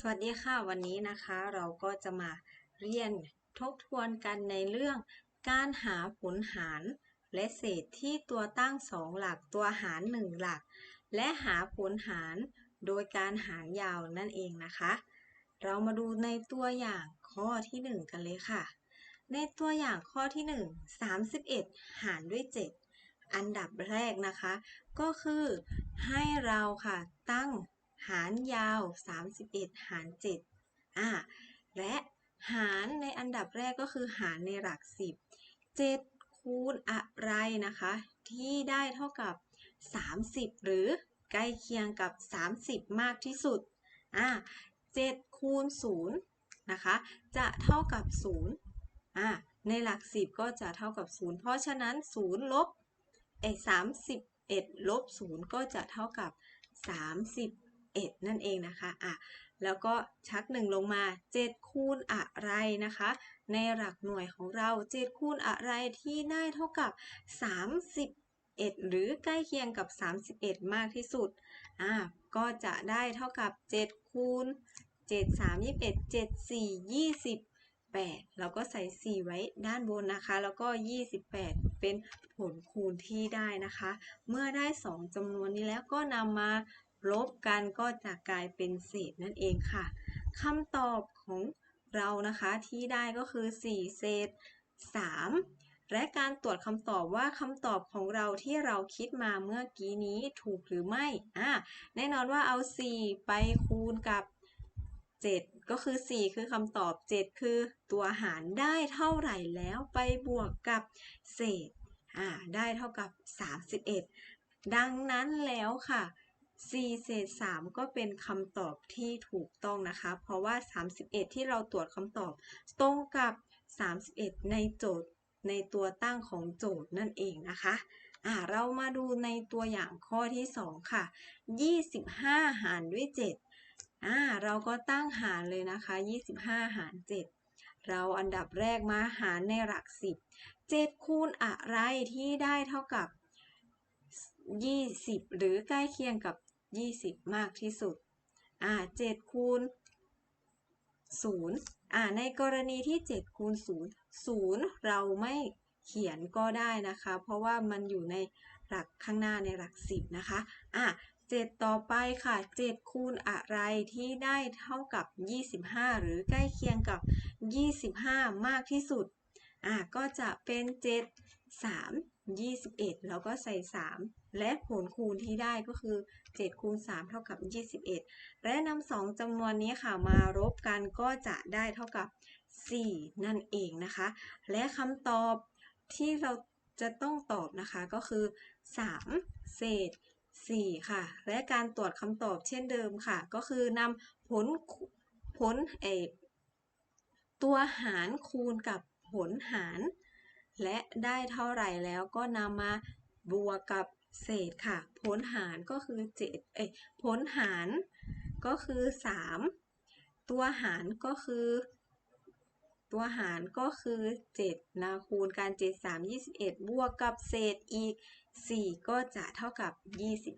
สวัสดีค่ะ วันนี้นะคะเราก็จะมาเรียนทบทวนกันในเรื่องการหาผลหารและเศษที่ตัวตั้ง2หลักตัวหาร 1 หลัก และหาผลหารโดยการหารยาวนั่นเองนะคะ เรามาดูในตัวอย่างข้อที่ 1 กันเลยค่ะ ในตัวอย่างข้อที่ 1 31 หารด้วย 7 อันดับแรกนะคะ ก็คือให้เราค่ะตั้ง หารยาว 31 หาร 7 อ่า และหารในอันดับแรกก็คือหารในหลัก 10 7 คูณอะไรนะคะ ที่ได้เท่ากับ 30 หรือใกล้เคียงกับ 30 มากที่สุด อ่า7คูณ0นะคะ จะเท่ากับ 0 อ่า ในหลัก 10 ก็จะเท่ากับ 0 เพราะฉะนั้น 0 ลบเอ้31 ลบ 0 ก็จะเท่ากับ 30 11 นั่นเองนะคะอะแล้วก็ชักหนึ่งลงมา 7 คูณอะไรนะคะ ในหลักหน่วยของเรา 7 คูณอะไรที่ได้เท่ากับ 31 หรือใกล้เคียงกับ 31 มากที่สุดอะก็จะได้เท่ากับ 7 คูณ 7 3 21 7 4 28เราก็ใส่ 4 ไว้ด้านบนนะคะ แล้วก็ 28 เป็นผลคูณที่ได้นะคะ เมื่อได้ 2จำนวนนี้แล้วก็นำมา ลบกันก็จะกลายเป็นเศษนั่นเองค่ะคำตอบของเรานะคะที่ได้ก็คือ 4 เศษ 3 และการตรวจคำตอบว่าคำตอบของเราที่เราคิดมาเมื่อกี้นี้ถูกหรือไม่อ่าแน่นอนว่าเอา 4 ไปคูณกับ 7 ก็คือ 4 คือคำตอบ 7 คือตัวหารได้เท่าไหร่แล้วไปบวกกับเศษอ่าได้เท่ากับ 31 ดังนั้นแล้วค่ะ 4เศษ3ก็เป็นคำตอบที่ถูกต้องนะคะ เพราะว่า 31 ที่เราตรวจคำตอบ ตรงกับ 31 ในโจทย์ในตัวตั้งของโจทย์นั่นเองนะคะอ่าเรามาดูในตัวอย่างข้อที่ 2 ค่ะ 25 หารด้วย 7อ่าเราก็ตั้งหารเลยนะคะ 25 หาร 7 เราอันดับแรกมาหารในหลัก 10 7 คูณอะไรที่ได้เท่ากับ 20 หรือใกล้เคียงกับ 20 มากที่สุด อ่า7คูณ0อ่าในกรณีที่ 7 คูณ 0 0 เราไม่เขียนก็ได้นะคะ เพราะว่ามันอยู่ในหลักข้างหน้าในหลัก 10 นะคะ อ่า7ต่อไปค่ะ 7 คูณอะไรที่ได้เท่ากับ 25 หรือใกล้เคียงกับ 25 มากที่สุด อ่าก็จะเป็น 7 3 21 แล้วก็ใส่ 3 และผลคูณที่ได้ก็คือ7คูณ3เท่ากับ 21 และนำสองจำนวนนี้ค่ะมารบกันก็จะได้เท่ากับ 4 นั่นเองนะคะ และคำตอบที่เราจะต้องตอบนะคะก็คือ 3 เศษ 4 ค่ะ และการตรวจคำตอบเช่นเดิมค่ะ ก็คือนำผลผลเอตัวหารคูณกับผลหาร และได้เท่าไหร่แล้วก็นำมาบวกกับเศษค่ะ ผลหารก็คือ7เอ้ยผลหารก็คือ 3 ตัวหารก็คือ ตัวหารก็คือ7นะคูณการ 7 3 21 บวกกับเศษอีก 4 ก็จะเท่ากับ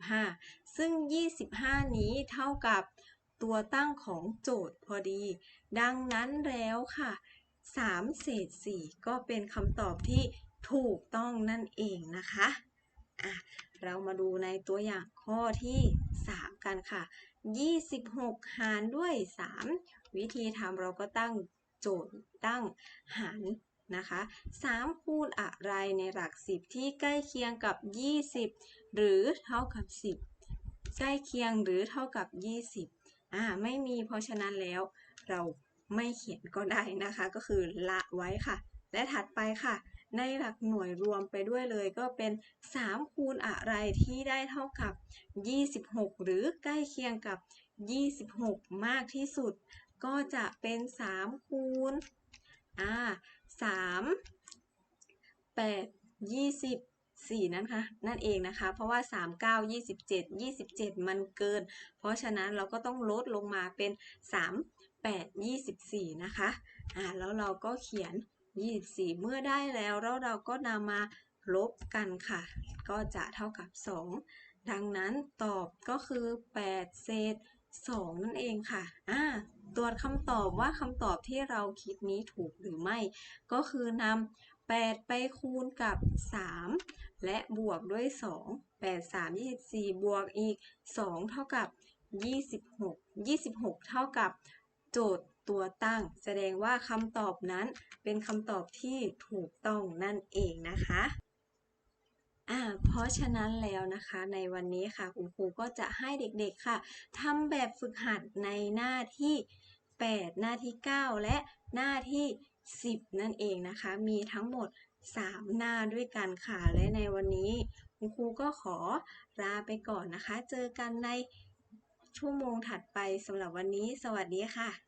25 ซึ่ง 25 นี้เท่ากับตัวตั้งของโจทย์พอดี ดังนั้นแล้วค่ะ 3 เศษ 4 ก็เป็นคำตอบที่ถูกต้องนั่นเองนะคะอะเรามาดูในตัวอย่างข้อที่ 3 กันค่ะ 26 หารด้วย 3 วิธีทำเราก็ตั้งโจทย์ตั้งหารนะคะ3คูณอะไรในหลัก 10 ที่ใกล้เคียงกับ 20 หรือเท่ากับ 10 ใกล้เคียงหรือเท่ากับ 20อ่าไม่มีเพราะฉะนั้นแล้วเรา ไม่เขียนก็ได้นะคะ ก็คือละไว้ค่ะ และถัดไปค่ะ ในหลักหน่วยรวมไปด้วยเลยก็เป็น3คูณอะไรที่ได้เท่ากับ 26 หรือใกล้เคียงกับ 26 มากที่สุด ก็จะเป็น 3 คูณอ่า3 8 20 4นั่นค่ะนั่นเองนะคะ เพราะว่า3 9 27 27มันเกิน เพราะฉะนั้นเราก็ต้องลดลงมาเป็น3 8 24 นะคะ อ่า แล้วเราก็เขียน 24 เมื่อได้แล้วแล้วเราก็นำมาลบกันค่ะ ก็จะเท่ากับ 2 ดังนั้นตอบก็คือ 8 เศษ 2 นั่นเองค่ะ อ่า ตรวจคำตอบว่าคำตอบที่เราคิดนี้ถูกหรือไม่ ก็คือนำ8 ไปคูณกับ 3 และบวกด้วย 2 8 3 24 บวกอีก 2 เท่ากับ 26 26 เท่ากับ โจทย์ตัวตั้ง แสดงว่าคำตอบนั้นเป็นคำตอบที่ถูกต้องนั่นเองนะคะอ่าเพราะฉะนั้นแล้วนะคะในวันนี้ค่ะคุณครูก็จะให้เด็กๆค่ะทำแบบฝึกหัดในหน้าที่ 8 หน้าที่ 9 และหน้าที่ 10 นั่นเองนะคะ มีทั้งหมด 3 หน้าด้วยกันค่ะและในวันนี้ คุณครูก็ขอลาไปก่อนนะคะ เจอกันใน ชั่วโมงถัดไปสำหรับวันนี้ สวัสดีค่ะ